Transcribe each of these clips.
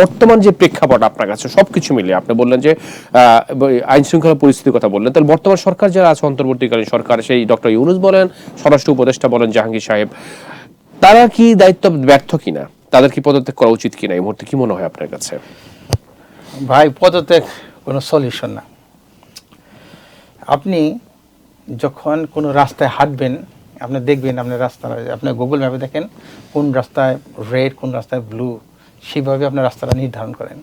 বর্তমান যে প্রেক্ষাপট আপনার কাছে, সবকিছু মিলে আপনি বললেন যে আইন শৃঙ্খলা পরিস্থিতির কথা বললেন। তাহলে বর্তমান সরকার যারা আছে, অন্তর্বর্তীকালীন সরকার, সেই ডক্টর ইউনুস বলেন, স্বরাষ্ট্র উপদেষ্টা বলেন, জাহাঙ্গীর সাহেব, তারা কি দায়িত্ব ব্যর্থ কিনা? তাদের কি পদত্যাগ করা উচিত কিনা? এই মুহূর্তে কি মনে হয় আপনার কাছে? ভাই, পদত্যাগ কোনো সলিউশন না। আপনি যখন কোনো রাস্তায় হাঁটবেন, আপনি দেখবেন আপনার রাস্তা আপনি গুগল ম্যাপে দেখেন, কোন রাস্তায় রেড কোন রাস্তায় ব্লু সেইভাবে আপনার রাস্তাটা নির্ধারণ করেন।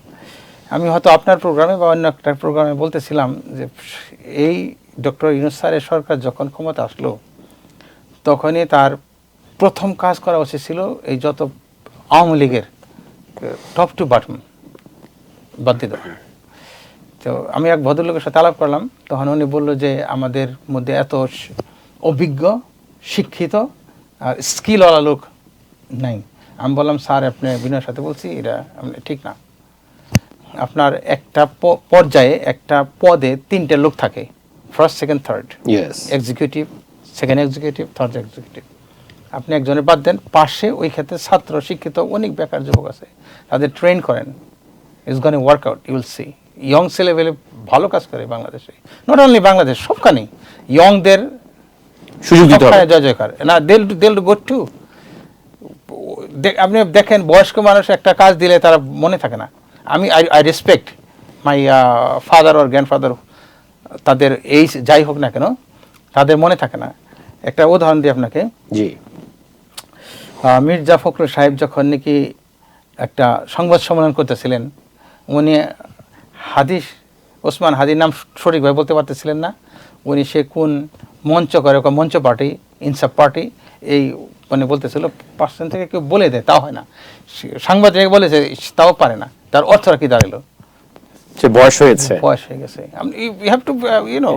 আমি হয়তো আপনার প্রোগ্রামে বা অন্য একটা প্রোগ্রামে বলতেছিলাম যে এই ডক্টর ইউনুস স্যারের সরকার যখন ক্ষমতা আসলো, তখনই তার প্রথম কাজ করা উচিত ছিল এই যত আওয়ামী লীগের টপ টু বাটম বাদ দিয়ে দেওয়া তো আমি এক ভদ্রলোকের সাথে আলাপ করলাম, তখন উনি বলল যে আমাদের মধ্যে এত অভিজ্ঞ, শিক্ষিত আর স্কিলওয়ালা লোক নাই। আমি বললাম স্যার আপনি বিনয়ের সাথে বলছি এটা আপনি ঠিক না। আপনার একটা পর্যায়ে একটা পদে তিনটে লোক থাকে first second third executive second executive third executive আপনি একজনের বাদ দেন পাশে ওই ক্ষেত্রে ছাত্র শিক্ষিত অনেক বেকার যুবক আছে তাদের ট্রেন করেন। It's gone work out you'll see young ছেলেবেলে ভালো কাজ করে বাংলাদেশে। নট অনলি বাংলাদেশ সবখানেই। ইয়ংদের সুযোগ দিতে হবে। জয় জয়কার না দেল দেল গুড টু আপনি দেখেন বয়স্ক মানুষ একটা কাজ দিলে তারা মনে থাকে না। আমি I I respect my father or grandfather তাদের এই যাই হোক না কেন তাদের মনে থাকে না। একটা উদাহরণ দিই আপনাকে। জি। মির্জা ফখরুল সাহেব যখন নাকি একটা সংবাদ সম্মেলন করতেছিলেন উনি হাদিস ওসমান হাদির নাম সঠিকভাবে বলতে পারতেছিলেন না। উনি সে কোন মঞ্চ করে মঞ্চ পার্টি ইনসাফ পার্টি এই মানে বলতেছিল পার্সেন্ট থেকে কেউ বলে দেয় তাও হয় না। সাংবাদিক বলেছে তাও পারে না। তার অর্থটা কি দাঁড়াল? যে বয়স হয়েছে। বয়স হয়ে গেছে। You have to you know